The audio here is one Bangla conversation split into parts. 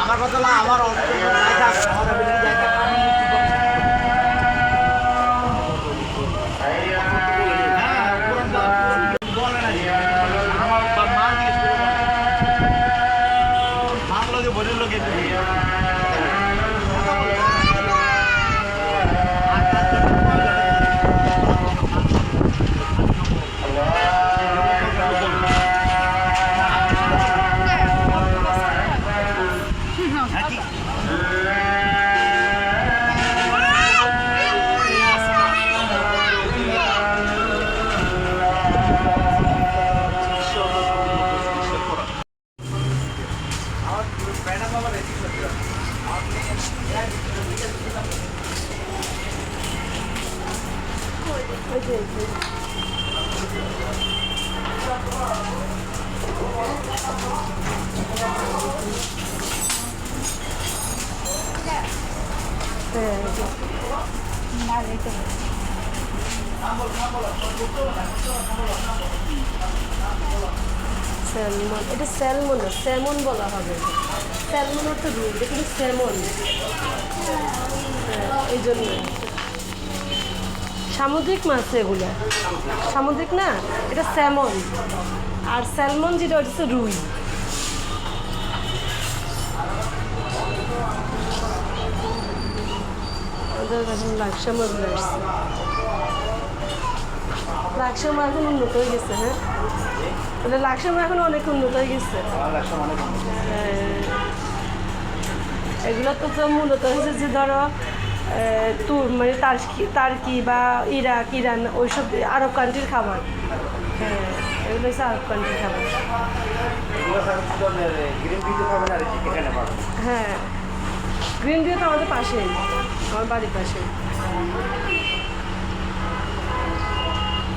আমার কথা আমার অল্প যাই থাক আমার ability যাই থাক আমি কি করব? হ্যাঁ, পুরান দা- বলে না যে, আমার বা মা জিজ্ঞেস করে বলে। মার লগে বোনের লগে তুমি। হ্যাঁ, ঠিক। স্যালমন এটা স্যালমন স্যামন বলা হবে। স্যালমন অর্থ রুই এটা কিন্তু স্যামন এই জন্য সামুদ্রিক মাছ এগুলো। সামুদ্রিক না? এটা স্যামন আর স্যালমন যেটা হচ্ছে রুই। লাকসা মাছ এখন উন্নত হয়ে গেছে হ্যাঁ? ওটা লাকসা এখন অনেক উন্নত হয়ে গেছে। হ্যাঁ। এগুলো তো মূলত হচ্ছে যে ধরো তুর মানে তার্কি তার্কি বা ইরাক ইরান ওইসব আরব কান্ট্রির খাবার। হ্যাঁ এগুলো হচ্ছে আরব কান্ট্রির খাবার। হ্যাঁ গ্রিন ভিউ তো আমাদের পাশেই আমার বাড়ির পাশে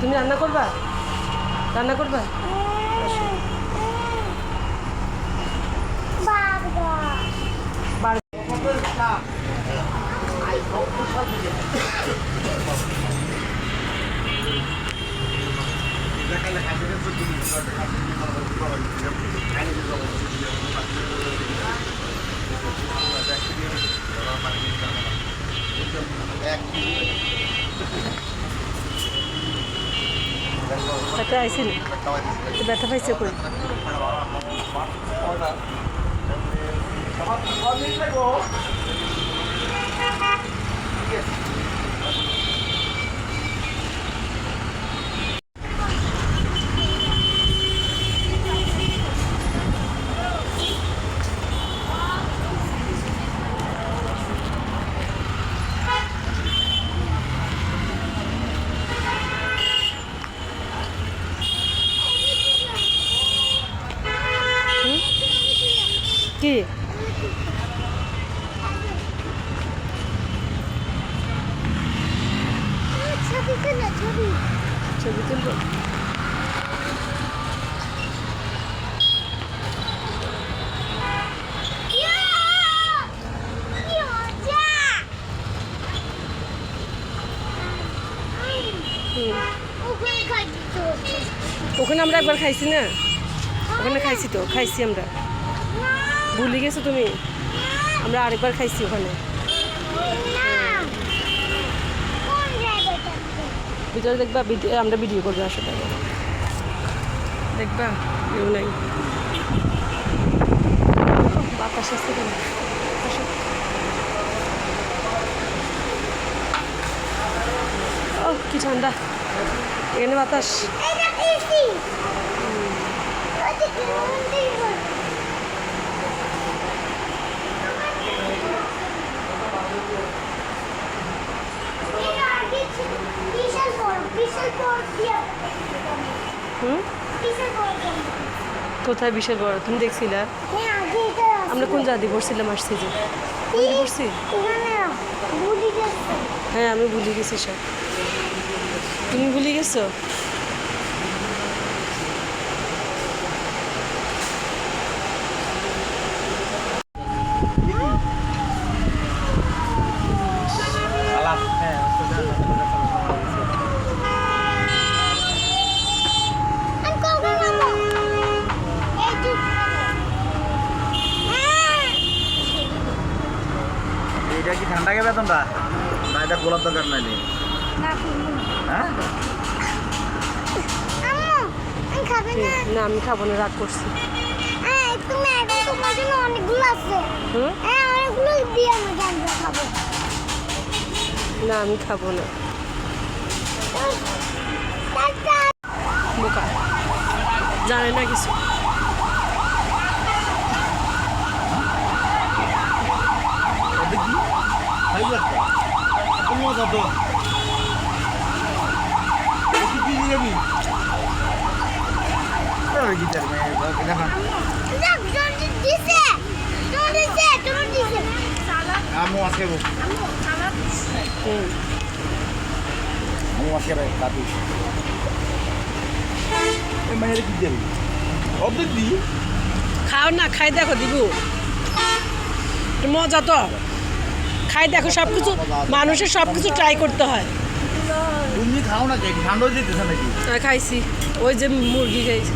তুমি রান্না করবা? রান্না করবা। ব্যথা তো ব্যথা পাইছে কই? কি? ছবি তুলবো। ওখানে আমরা একবার খাইছি না? ওখানে খাইছি তো খাইছি আমরা। ভুলে গেছো তুমি? আমরা আরেকবার খাইছি ওখানে। ভিতরে দেখবা আমরা ভিডিও করব আসলে। দেখবা কেউ নাই। বাতাস আসছে কেন। ও, কি ঠান্ডা। এখানে বাতাস বিশাল বড় বিশাল বড় দিয়া হুম। কোথায় বিশাল বড়? তুমি দেখছিলা। আমরা কোন জাতি পড়ছিলাম আসছি যে? পড়ছি? হ্যাঁ আমি ভুলে গেছি সব। তুমি ভুলে গেছো? কোনটা না এটা গোলাপ দরকার নাই। হ্যাঁ? আমি না। না আমি খাব না রাগ করছি। হ্যাঁ তুমি এটা তোমার জন্য অনেকগুলো আছে। হ্যাঁ অনেকগুলো দিয়ে আমাকে আমরা খাব। না আমি খাব না। বোকা। জানে না কিছু এটা কি খাই একটা এত মজা তো এটা কি দিয়ে যাবি ওই গিটার মেয়ে দেখা দেখ জলদি দিছে জলদি দিছে জলদি দিছে আমু আজকে হুম আমু আজকে কাটু এই মেয়ের কি যাবি অর্ধেক দি খাও না খাই দেখো দিবু মজা তো খাই দেখো সব কিছু মানুষের সব কিছু ট্রাই করতে হয়। তুমি খাও না ঠান্ডা দিতেছে নাকি? খাইছি। ওই যে মুরগি খাইছি।